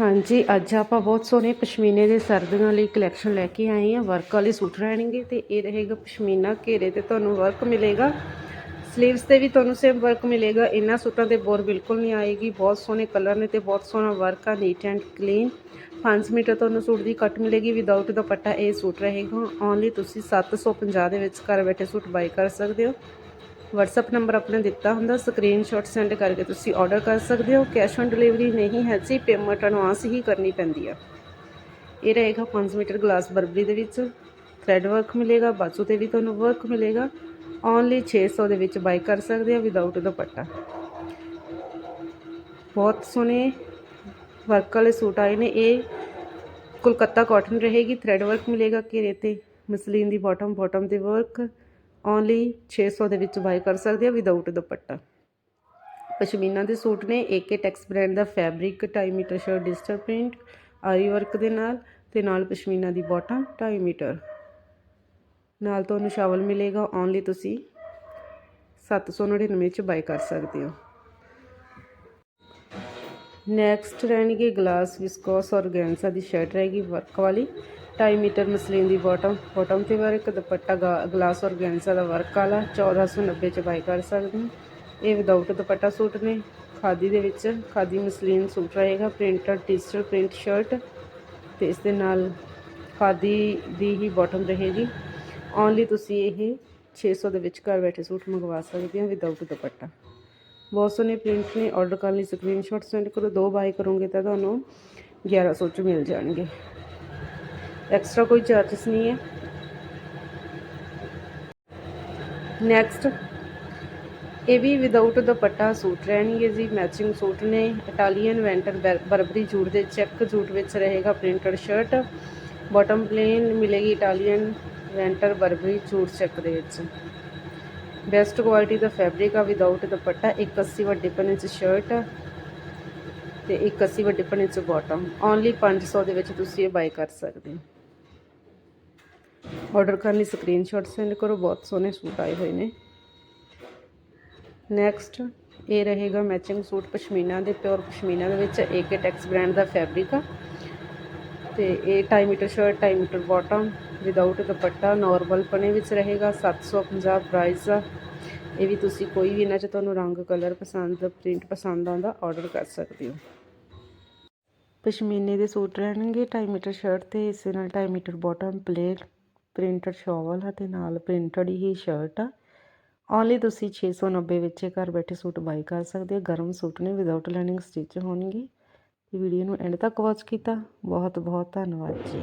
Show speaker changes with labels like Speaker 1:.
Speaker 1: ਹਾਂਜੀ, ਅੱਜ ਆਪਾਂ ਬਹੁਤ ਸੋਹਣੇ ਪਸ਼ਮੀਨੇ ਦੇ ਸਰਦੀਆਂ ਲਈ ਕਲੈਕਸ਼ਨ ਲੈ ਕੇ ਆਏ ਹਾਂ। ਵਰਕ ਵਾਲੇ ਸੂਟ ਰਹਿਣਗੇ ਤੇ ਇਹ ਰਹੇਗਾ ਪਸ਼ਮੀਨਾ ਘੇਰੇ ਤੇ ਤੁਹਾਨੂੰ ਵਰਕ ਮਿਲੇਗਾ। ਸਲੀਵਸ ਤੇ ਵੀ ਤੁਹਾਨੂੰ ਸੇਮ ਵਰਕ ਮਿਲੇਗਾ। ਇਹਨਾਂ ਸੂਟਾਂ ਤੇ ਬੋਰ ਬਿਲਕੁਲ ਨਹੀਂ ਆਏਗੀ। ਬਹੁਤ ਸੋਹਣੇ ਕਲਰ ਨੇ ਤੇ ਬਹੁਤ ਸੋਹਣਾ ਵਰਕ ਆ ਨੀਟ ਐਂਡ ਕਲੀਨ 5 ਮੀਟਰ ਤੁਹਾਨੂੰ ਸੂਟ ਦੀ ਕੱਟ ਮਿਲੇਗੀ। ਵਿਦਆਊਟ ਦੁਪੱਟਾ ਇਹ ਸੂਟ ਰਹੇਗਾ। ਓਨਲੀ ਤੁਸੀਂ 750 ਦੇ ਵਿੱਚ ਘਰ ਬੈਠੇ ਸੂਟ ਬਾਈ ਕਰ ਸਕਦੇ ਹੋ। WhatsApp ਨੰਬਰ ਆਪਣਾ ਦਿੱਤਾ ਹੁੰਦਾ ਸਕਰੀਨਸ਼ਾਟ ਸੈਂਡ ਕਰਕੇ ਤੁਸੀਂ ਆਰਡਰ ਕਰ ਸਕਦੇ ਹੋ ਕੈਸ਼ ਔਨ ਡਿਲੀਵਰੀ ਨਹੀਂ ਹੈ ਜੀ ਪੇਮੈਂਟ ਐਡਵਾਂਸ ਹੀ ਕਰਨੀ ਪੈਂਦੀ ਆ। ਇਹ ਰਹੇਗਾ 5 ਮੀਟਰ ਗਲਾਸ ਬਰਬਰੀ ਦੇ ਵਿੱਚ ਥ੍ਰੈਡ ਵਰਕ ਮਿਲੇਗਾ, ਬਾਜੂ ਤੇ ਵੀ ਤੁਹਾਨੂੰ ਵਰਕ ਮਿਲੇਗਾ ਓਨਲੀ 600 ਦੇ ਵਿੱਚ ਬਾਈ ਕਰ ਸਕਦੇ ਹੋ ਵਿਦਆਊਟ ਦੁਪੱਟਾ। ਬਹੁਤ ਸੋਹਣੇ ਵਰਕ ਵਾਲੇ ਸੂਟ ਆਏ ਨੇ, ਇਹ ਕੋਲਕਾਤਾ ਕਾਟਨ ਰਹੇਗੀ ਥ੍ਰੈਡ ਵਰਕ ਮਿਲੇਗਾ ਘੇਰੇ ਤੇ, ਮਸਲੀਨ ਦੀ ਬਾਟਮ ਬਾਟਮ ਤੇ ਵਰਕ ਓਨਲੀ 600 ਦੇ ਵਿੱਚ ਬਾਈ ਕਰ ਸਕਦੇ ਆ ਵਿਦਆਊਟ ਦੁਪੱਟਾ। ਪਸ਼ਮੀਨਾ ਦੇ ਸੂਟ ਨੇ ਏਕੇ ਟੈਕਸ ਬ੍ਰਾਂਡ ਦਾ fabric 2.5 metre shirt digital print aari work ਦੇ ਨਾਲ ਤੇ ਨਾਲ ਪਸ਼ਮੀਨਾ ਦੀ ਬਾਟਮ 2.5 ਮੀਟਰ। ਨਾਲ ਤੁਹਾਨੂੰ ਸ਼ਾਵਲ ਮਿਲੇਗਾ, ਓਨਲੀ ਤੁਸੀਂ 799 'ਚ ਬਾਈ ਕਰ ਸਕਦੇ ਹੋ। ਨੈਕਸਟ ਰਹਿਣਗੇ ਗਲਾਸ ਵਿਸਕੋਸ ਔਰਗੈਂਸਾ ਦੀ ਸ਼ਰਟ ਰਹੇਗੀ ਵਰਕ ਵਾਲੀ। 2.5 ਮੀਟਰ ਮਸਲੀਨ ਦੀ ਬਾਟਮ ਬਾਟਮ ਤੇ ਵਰਕ ਦੁਪੱਟਾ ਗਲਾਸ ਔਰਗੈਂਸਾ ਦਾ ਵਰਕ ਵਾਲਾ 1490 ਚ ਬਾਈ ਕਰ ਸਕਦੇ ਹੋ। ਇਹ ਵਿਦਆਊਟ ਦੁਪੱਟਾ ਸੂਟ ਨੇ। ਖਾਦੀ ਦੇ ਵਿੱਚ ਖਾਦੀ ਮਸਲੀਨ ਸੂਟ ਰਹੇਗਾ ਪ੍ਰਿੰਟਡ ਡਿਜੀਟਲ ਪ੍ਰਿੰਟ ਸ਼ਰਟ ਤੇ ਇਸ ਦੇ ਨਾਲ ਖਾਦੀ ਦੀ ਹੀ ਬਾਟਮ ਰਹੇਗੀ। ਓਨਲੀ ਤੁਸੀਂ ਇਹ 600 ਦੇ ਵਿੱਚ ਘਰ ਬੈਠੇ ਸੂਟ ਮੰਗਵਾ ਸਕਦੇ ਹੋ ਵਿਦਆਊਟ ਦੁਪੱਟਾ। ਬਹੁਤ ਸੋਹਣੇ ਪ੍ਰਿੰਟ ਨੇ। ਆਰਡਰ ਕਰਨ ਲਈ ਸਕਰੀਨਸ਼ਾਟ ਸੈਂਡ ਕਰੋ। ਦੋ ਬਾਈ ਕਰੋਗੇ ਤਾਂ ਤੁਹਾਨੂੰ 1100 ਚ ਮਿਲ ਜਾਣਗੇ। ਐਕਸਟਰਾ ਕੋਈ ਚਾਰजेस ਨਹੀਂ ਹੈ। ਨੈਕਸਟ ਇਹ ਵੀ ਵਿਦਆਊਟ ਦੁਪੱਟਾ ਸੂਟ ਰਹਿਣਗੇ ਜੀ ਮੈਚਿੰਗ ਸੂਟ ਨੇ ਇਟਾਲੀਅਨ ਵੈਂਟਰ ਬਰਬਰੀ ਜੂਟ ਦੇ ਚੈੱਕ ਜੂਟ ਵਿੱਚ ਰਹੇਗਾ ਪ੍ਰਿੰਟਡ ਸ਼ਰਟ ਬਾਟਮ ਪਲੇਨ ਮਿਲੇਗੀ Italian winter Burberry jute check ਦੇ ਵਿੱਚ। ਬੈਸਟ ਕੁਆਲਿਟੀ ਦਾ ਫੈਬਰਿਕ ਆ ਵਿਦਆਊਟ ਦੁਪੱਟਾ 180 ਵੱਡੇ ਪਨ ਚ ਸ਼ਰਟ ਤੇ 180 ਵੱਡੇ ਪਨ ਚ ਬਾਟਮ ਓਨਲੀ 500 ਦੇ ਵਿੱਚ ਤੁਸੀਂ ਇਹ ਬਾਈ ਕਰ ਸਕਦੇ ਹੋ। ਆਰਡਰ ਕਰਨ ਲਈ ਸਕਰੀਨਸ਼ਾਟ ਸੈਂਡ ਕਰੋ, ਬਹੁਤ ਸੋਹਣੇ ਸੂਟ ਆਏ ਹੋਏ ਨੇ। ਨੈਕਸਟ ਇਹ ਰਹੇਗਾ ਮੈਚਿੰਗ ਸੂਟ ਪਸ਼ਮੀਨਾ ਦੇ ਪਿਓਰ ਪਸ਼ਮੀਨਾ ਦੇ ਵਿੱਚ ਏਕੇ ਟੈਕਸ ਬ੍ਰਾਂਡ ਦਾ ਫੈਬਰਿਕ ਆ। ਤੇ ਇਹ 2.5 metre shirt 2.5 metre bottom without dupatta normal ਪਨੇ ਵਿੱਚ ਰਹੇਗਾ 750 ਪ੍ਰਾਈਸ ਆ। ਇਹ ਵੀ ਤੁਸੀਂ ਕੋਈ ਵੀ ਇਹਨਾਂ 'ਚ ਤੁਹਾਨੂੰ ਰੰਗ ਕਲਰ ਪਸੰਦ ਪ੍ਰਿੰਟ ਪਸੰਦ ਆਉਂਦਾ ਆਰਡਰ ਕਰ ਸਕਦੇ ਹੋ। ਪਸ਼ਮੀਨੇ ਦੇ ਸੂਟ ਰਹਿਣਗੇ 2.5 ਮੀਟਰ ਸ਼ਰਟ ਤੇ, ਇਸੇ ਨਾਲ 2.5 metre bottom plate printed shawl ਆ ਤੇ ਨਾਲ ਪ੍ਰਿੰਟਡ ਹੀ ਸ਼ਰਟ ਆ। ਓਨਲੀ ਤੁਸੀਂ 690 ਵਿੱਚ ਘਰ ਬੈਠੇ ਸੂਟ ਬਾਈ ਕਰ ਸਕਦੇ ਹੋ। ਗਰਮ ਸੂਟ ਨੇ ਵਿਦਆਊਟ ਲਾਈਨਿੰਗ ਸਟਿਚ ਹੋਣਗੇ। ਇਹ ਵੀਡੀਓ ਨੂੰ ਐਂਡ ਤੱਕ ਵਾਚ ਕੀਤਾ। ਬਹੁਤ ਬਹੁਤ ਧੰਨਵਾਦ ਜੀ।